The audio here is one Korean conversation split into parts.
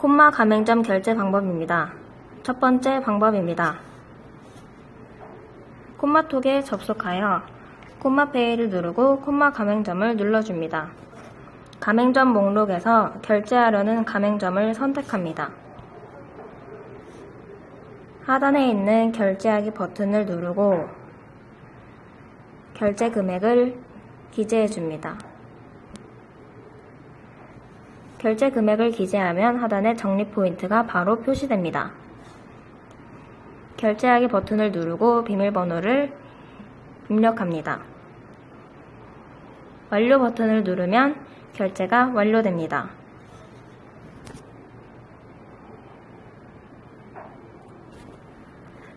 콤마 가맹점 결제 방법입니다. 첫 번째 방법입니다. 콤마톡에 접속하여 콤마페이를 누르고 콤마 가맹점을 눌러줍니다. 가맹점 목록에서 결제하려는 가맹점을 선택합니다. 하단에 있는 결제하기 버튼을 누르고 결제 금액을 기재해 줍니다. 결제 금액을 기재하면 하단에 적립 포인트가 바로 표시됩니다. 결제하기 버튼을 누르고 비밀번호를 입력합니다. 완료 버튼을 누르면 결제가 완료됩니다.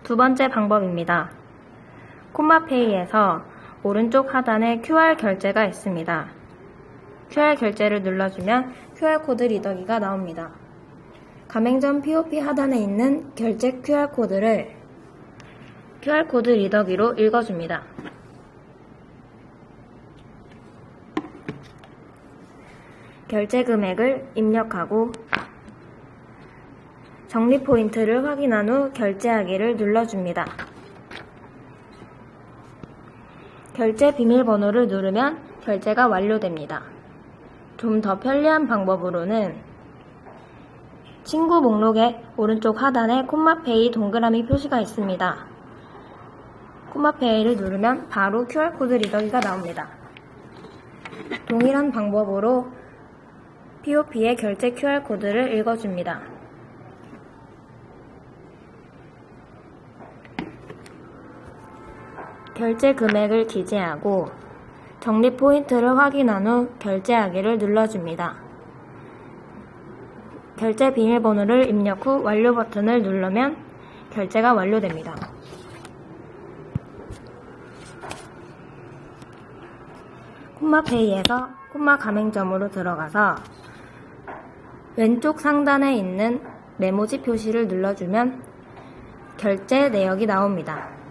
두 번째 방법입니다. 콤마페이에서 오른쪽 하단에 QR 결제가 있습니다. QR 결제를 눌러주면 QR코드 리더기가 나옵니다. 가맹점 POP 하단에 있는 결제 QR코드를 QR코드 리더기로 읽어줍니다. 결제 금액을 입력하고 적립 포인트를 확인한 후 결제하기를 눌러줍니다. 결제 비밀번호를 누르면 결제가 완료됩니다. 좀 더 편리한 방법으로는 친구 목록의 오른쪽 하단에 콤마페이 동그라미 표시가 있습니다. 콤마페이를 누르면 바로 QR코드 리더기가 나옵니다. 동일한 방법으로 POP의 결제 QR코드를 읽어줍니다. 결제 금액을 기재하고 적립 포인트를 확인한 후 결제하기를 눌러줍니다. 결제 비밀번호를 입력 후 완료 버튼을 누르면 결제가 완료됩니다. 콤마페이에서 콤마 가맹점으로 들어가서 왼쪽 상단에 있는 메모지 표시를 눌러주면 결제 내역이 나옵니다.